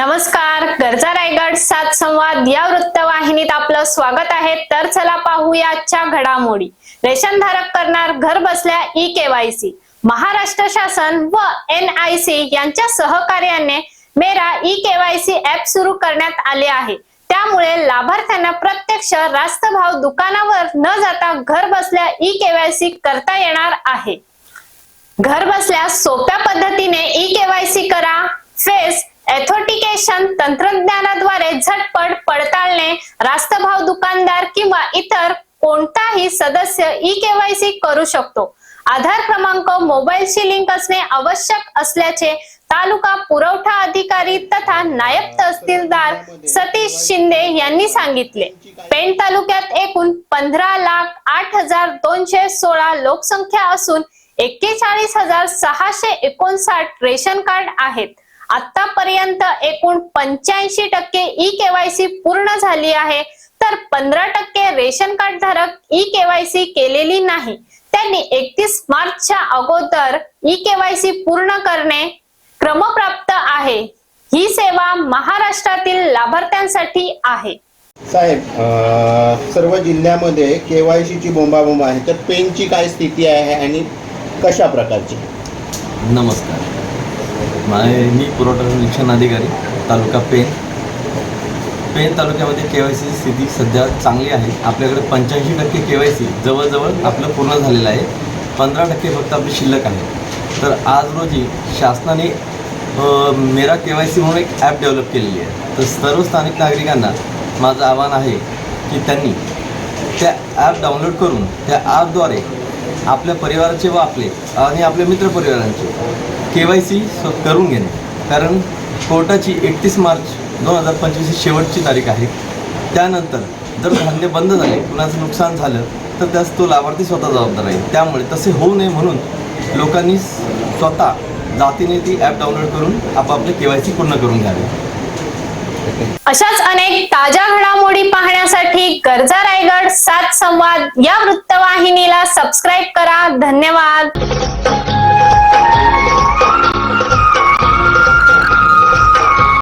नमस्कार गरजा सात संवाद या वृत्तवाहिनीत आपलं स्वागत आहे. तर चला पाहूया आजच्या घडामोडी. रेशनधारक करणार घर बसल्या ई केवायसी महाराष्ट्र शासन व एन आय सी यांच्या सहकार्याने मेरा ई केवायसी ऍप सुरू करण्यात आले आहे. त्यामुळे लाभार्थ्यांना प्रत्यक्ष रास्त भाव दुकानावर न जाता घर बसल्या ई केवायसी करता येणार आहे. घर बसल्या सोप्या पद्धतीने ई केवायसी करा. तंत्रज्ञानाद्वारे झटपट पडताळणे रास्त भाव दुकानदार किंवा इतर कोणताही सदस्य ई केवायसी करू शकतो. आधार क्रमांक मोबाईलशी लिंक असणे आवश्यक असल्याचे तालुका पुरवठा अधिकारी तथा नायब तहसीलदार सतीश शिंदे यांनी सांगितले. पेण तालुक्यात एकूण पंधरा लाख आठ हजार दोनशे सोळा लोकसंख्या असून एक्केचाळीस हजार सहाशे एकोणसाठ रेशन कार्ड आहेत. आतापर्यंत एकूण पंच्याऐंशी टक्के ई केवायसी पूर्ण झाली आहे. तर पंधरा टक्के रेशन कार्ड धारक ई केवायसी केलेली नाही. त्यांनी एकतीस मार्चच्या अगोदर ई केवायसी पूर्ण करणे क्रमप्राप्त आहे. ही सेवा महाराष्ट्रातील लाभार्थ्यांसाठी आहे. साहेब अ, सर्व जिल्ह्यामध्ये केवायसीची बोंबाबोंब आहे. तर पेनची काय स्थिती आहे आणि कशा प्रकारची? नमस्कार. मी पुरवठा निरीक्षण अधिकारी तालुका पेन पेन तालुक्यामध्ये के वाय सीची स्थिती सध्या चांगली आहे. आपल्याकडे पंच्याऐंशी टक्के के वाय सी जवळजवळ आपलं पूर्ण झालेलं आहे. पंधरा टक्के फक्त आपली शिल्लक आहे. तर आज रोजी शासनाने मेरा के वाय सी म्हणून एक ॲप डेव्हलप केलेली आहे. तर सर्व स्थानिक नागरिकांना माझं आव्हान आहे की त्यांनी त्या ॲप डाउनलोड करून त्या ॲपद्वारे आपल्या परिवाराचे व आपले आणि आपल्या मित्रपरिवारांचे. के वाय सी करून घेणे. कारण कोर्टाची एकतीस मार्च दोन हजार पंचवीस ही शेवटची तारीख आहे. त्यानंतर जर धान्य बंद झाले कुणाचं नुकसान झालं तर त्यास तो लाभार्थी स्वतः जबाबदार आहे. त्यामुळे तसे होऊ नये म्हणून लोकांनी स्वतः जातीने ती ॲप डाउनलोड करून आपापले के वाय सी पूर्ण करून घ्यावे. अशाच अनेक ताज्या घडामोडी पाहण्यासाठी गरजा रायगड सात संवाद या वृत्तवाहिनीला सबस्क्राईब करा. धन्यवाद.